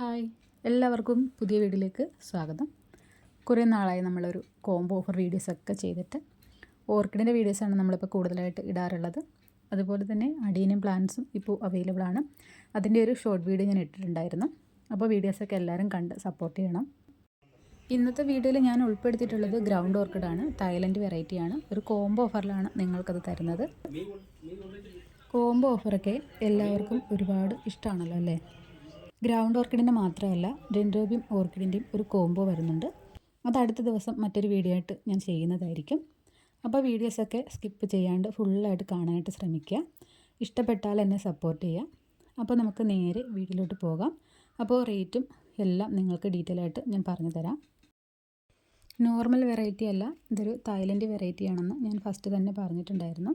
Hi. എല്ലാവർക്കും പുതിയ വീഡിയോയിലേക്ക് സ്വാഗതം. കുറേ നാളായി നമ്മളൊരു കോംബോ ഓഫർ വീഡിയോസൊക്കെ ചെയ്തിട്ട് ഓർക്കിഡിന്റെ വീഡിയോസാണ് നമ്മളിപ്പോൾ കൂടുതലായിട്ട് ഇടാറുള്ളത്. അതുപോലെ തന്നെ അടീനിയം പ്ലാന്റ്സും ഇപ്പോൾ അവൈലബിൾ ആണ്. അതിന്റെ ഒരു ഷോർട്ട് വീഡിയോ ഞാൻ ഇട്ടിട്ടുണ്ടായിരുന്നു. അപ്പോൾ വീഡിയോസൊക്കെ എല്ലാവരും കണ്ട് സപ്പോർട്ട് ചെയ്യണം. ഇന്നത്തെ വീഡിയോയിൽ ഞാൻ ഉൾപ്പെടുത്തിയിട്ടുള്ളത് ഗ്രൗണ്ട് ഓർക്കിഡാണ് തായ്ലൻഡ് വെറൈറ്റിയാണ് ഒരു കോംബോ ഓഫറിലാണ് നിങ്ങൾക്കത് തരുന്നത്. കോംബോ ഓഫറൊക്കെ എല്ലാവർക്കും ഒരുപാട് ഇഷ്ടമാണല്ലോ അല്ലേ? ഗ്രൗണ്ട് ഓർക്കിഡിന്റെ മാത്രമല്ല ഡെൻഡ്രോബിയം ഓർക്കിഡിന്റെയും ഒരു കോംബോ വരുന്നുണ്ട്. അത് അടുത്ത ദിവസം മറ്റൊരു വീഡിയോ ആയിട്ട് ഞാൻ ചെയ്യുന്നതായിരിക്കും. അപ്പോൾ വീഡിയോസൊക്കെ സ്കിപ്പ് ചെയ്യാണ്ട് ഫുള്ളായിട്ട് കാണാനായിട്ട് ശ്രമിക്കുക. ഇഷ്ടപ്പെട്ടാൽ എന്നെ സപ്പോർട്ട് ചെയ്യുക. അപ്പോൾ നമുക്ക് നേരെ വീട്ടിലോട്ട് പോകാം. അപ്പോൾ റേറ്റും എല്ലാം നിങ്ങൾക്ക് ഡീറ്റെയിൽ ആയിട്ട് ഞാൻ പറഞ്ഞു തരാം. നോർമൽ വെറൈറ്റി അല്ല ഇതൊരു തായ്ലൻഡ് വെറൈറ്റി ആണെന്ന് ഞാൻ ഫസ്റ്റ് തന്നെ പറഞ്ഞിട്ടുണ്ടായിരുന്നു.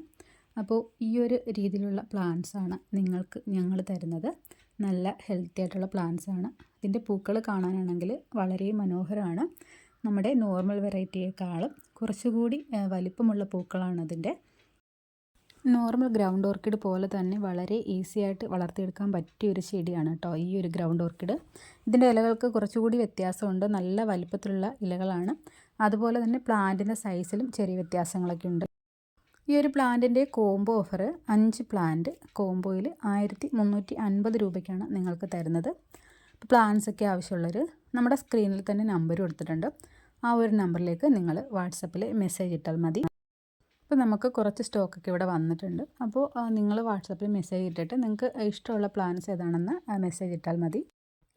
അപ്പോൾ ഈ ഒരു രീതിയിലുള്ള പ്ലാന്റ്സാണ് നിങ്ങൾക്ക് ഞങ്ങൾ തരുന്നത്. നല്ല ഹെൽത്തി ആയിട്ടുള്ള പ്ലാന്റ്സ് ആണ്. ഇതിന്റെ പൂക്കൾ കാണാനാണെങ്കിൽ വളരെ മനോഹരമാണ് നമ്മുടെ നോർമൽ വെറൈറ്റിയേക്കാളും കുറച്ചുകൂടി വലിപ്പമുള്ള പൂക്കളാണ് അതിന്റെ നോർമൽ ഗ്രൗണ്ട് ഓർക്കിഡ് പോലെ തന്നെ വളരെ ഈസി ആയിട്ട് വളർത്തിയെടുക്കാൻ പറ്റിയ ഒരു ചെടിയാണ് കേട്ടോ ഈ ഒരു ഗ്രൗണ്ട് ഓർക്കിഡ് ഇതിന്റെ ഇലകൾക്ക് കുറച്ചുകൂടി വ്യത്യാസമുണ്ട്. നല്ല വലിപ്പത്തിലുള്ള ഇലകളാണ്. അതുപോലെ തന്നെ പ്ലാന്റിന്റെ സൈസിലും ചെറിയ വ്യത്യാസങ്ങളൊക്കെ ഉണ്ട്. ഈ ഒരു പ്ലാന്റിന്റെ കോംബോ ഓഫർ അഞ്ച് പ്ലാന്റ് കോംബോയിൽ ആയിരത്തി മുന്നൂറ്റി അൻപത് രൂപയ്ക്കാണ് നിങ്ങൾക്ക് തരുന്നത്. അപ്പോൾ പ്ലാൻസ് ഒക്കെ ആവശ്യമുള്ളവർ നമ്മുടെ സ്ക്രീനിൽ തന്നെ നമ്പർ കൊടുത്തിട്ടുണ്ട്. ആ ഒരു നമ്പറിലേക്ക് നിങ്ങൾ വാട്സപ്പിൽ മെസ്സേജ് ഇട്ടാൽ മതി. അപ്പോൾ നമുക്ക് കുറച്ച് സ്റ്റോക്കൊക്കെ ഇവിടെ വന്നിട്ടുണ്ട്. അപ്പോൾ നിങ്ങൾ വാട്സപ്പിൽ മെസ്സേജ് ഇട്ടിട്ട് നിങ്ങൾക്ക് ഇഷ്ടമുള്ള പ്ലാൻസ് ഏതാണെന്ന് മെസ്സേജ് ഇട്ടാൽ മതി.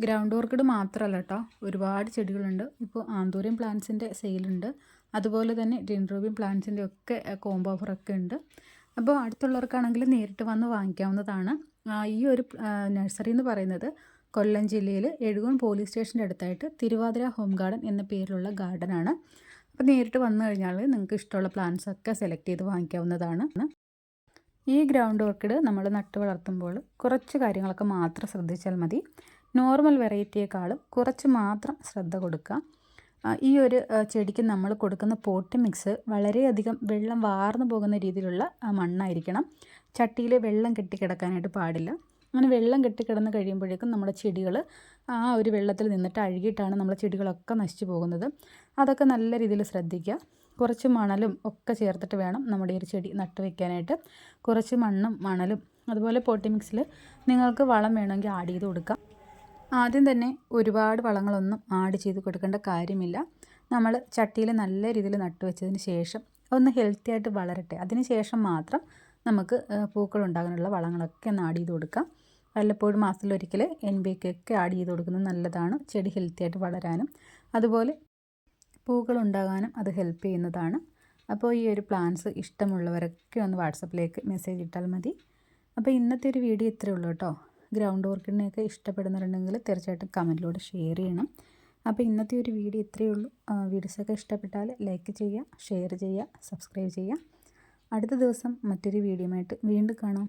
ഗ്രൗണ്ട് ഓർക്കിഡ് മാത്രമല്ല കേട്ടോ ഒരുപാട് ചെടികളുണ്ട്. ഇപ്പോൾ ആന്തൂരിയം പ്ലാന്റ്സിന്റെ സെയിലുണ്ട് അതുപോലെ തന്നെ ഡെൻഡ്രോബിയം പ്ലാന്റ്സിന്റെ ഒക്കെ കോംബോ ഒക്കെ ഉണ്ട്. അപ്പോൾ അടുത്തുള്ളവർക്കാണെങ്കിൽ നേരിട്ട് വന്ന് വാങ്ങിക്കാവുന്നതാണ്. ഈ ഒരു നഴ്സറി എന്ന് പറയുന്നത് കൊല്ലം ജില്ലയിൽ എഴുകോൺ പോലീസ് സ്റ്റേഷന്റെ അടുത്തായിട്ട് തിരുവാതിര ഹോം ഗാർഡൻ എന്ന പേരിലുള്ള ഗാർഡനാണ് അപ്പോൾ നേരിട്ട് വന്നു കഴിഞ്ഞാൽ നിങ്ങൾക്ക് ഇഷ്ടമുള്ള പ്ലാന്റ്സ് ഒക്കെ സെലക്ട് ചെയ്ത് വാങ്ങിക്കാവുന്നതാണ്. ഈ ഗ്രൗണ്ട് ഓർക്കിഡ് നമ്മൾ നട്ട് വളർത്തുമ്പോൾ കുറച്ച് കാര്യങ്ങളൊക്കെ മാത്രം ശ്രദ്ധിച്ചാൽ മതി. നോർമൽ വെറൈറ്റിയേക്കാളും കുറച്ച് മാത്രം ശ്രദ്ധ കൊടുക്കുക. ഈ ഒരു ചെടിക്ക് നമ്മൾ കൊടുക്കുന്ന പോട്ട് മിക്സ് വളരെയധികം വെള്ളം വാർന്നു പോകുന്ന രീതിയിലുള്ള മണ്ണായിരിക്കണം. ചട്ടിയിൽ വെള്ളം കെട്ടിക്കിടക്കാനായിട്ട് പാടില്ല. അങ്ങനെ വെള്ളം കെട്ടിക്കിടന്ന് കഴിയുമ്പോഴേക്കും നമ്മുടെ ചെടികൾ ആ ഒരു വെള്ളത്തിൽ നിന്നിട്ട് അഴുകിയിട്ടാണ് നമ്മുടെ ചെടികളൊക്കെ നശിച്ചു പോകുന്നത്. അതൊക്കെ നല്ല രീതിയിൽ ശ്രദ്ധിക്കുക. കുറച്ച് മണലും ഒക്കെ ചേർത്തിട്ട് വേണം നമ്മുടെ ഈ ഒരു ചെടി നട്ടു വയ്ക്കാനായിട്ട് കുറച്ച് മണ്ണും മണലും അതുപോലെ പോട്ടി മിക്സിൽ നിങ്ങൾക്ക് വളം വേണമെങ്കിൽ ആഡ് ചെയ്ത് കൊടുക്കാം. ആദ്യം തന്നെ ഒരുപാട് വളങ്ങളൊന്നും ആഡ് ചെയ്ത് കൊടുക്കേണ്ട കാര്യമില്ല. നമ്മൾ ചട്ടിയിൽ നല്ല രീതിയിൽ നട്ടുവെച്ചതിന് ശേഷം ഒന്ന് ഹെൽത്തി ആയിട്ട് വളരട്ടെ. അതിന് ശേഷം മാത്രം നമുക്ക് പൂക്കൾ ഉണ്ടാകാനുള്ള വളങ്ങളൊക്കെ ഒന്ന് ആഡ് ചെയ്ത് കൊടുക്കാം. വല്ലപ്പോഴും മാസത്തിലൊരിക്കൽ എൻ ബി ഒക്കെ ആഡ് ചെയ്ത് കൊടുക്കുന്നത് നല്ലതാണ് ചെടി ഹെൽത്തി ആയിട്ട് വളരാനും. അതുപോലെ പൂക്കൾ ഉണ്ടാകാനും അത് ഹെൽപ്പ് ചെയ്യുന്നതാണ്. അപ്പോൾ ഈ ഒരു പ്ലാന്റ്സ് ഇഷ്ടമുള്ളവരൊക്കെ ഒന്ന് വാട്സപ്പിലേക്ക് മെസ്സേജ് ഇട്ടാൽ മതി. അപ്പോൾ ഇന്നത്തെ ഒരു വീഡിയോ ഇത്രയേ ഉള്ളൂ കേട്ടോ. ഗ്രൗണ്ട് വർക്കിനെയൊക്കെ ഇഷ്ടപ്പെടുന്നുണ്ടെങ്കിൽ തീർച്ചയായിട്ടും കമന്റിലൂടെ ഷെയർ ചെയ്യണം. അപ്പോൾ ഇന്നത്തെ ഒരു വീഡിയോ ഇത്രയേ ഉള്ളൂ. വീഡിയോസൊക്കെ ഇഷ്ടപ്പെട്ടാൽ ലൈക്ക് ചെയ്യുക ഷെയർ ചെയ്യുക സബ്സ്ക്രൈബ് ചെയ്യുക. അടുത്ത ദിവസം മറ്റൊരു വീഡിയോ ആയിട്ട് വീണ്ടും കാണാം.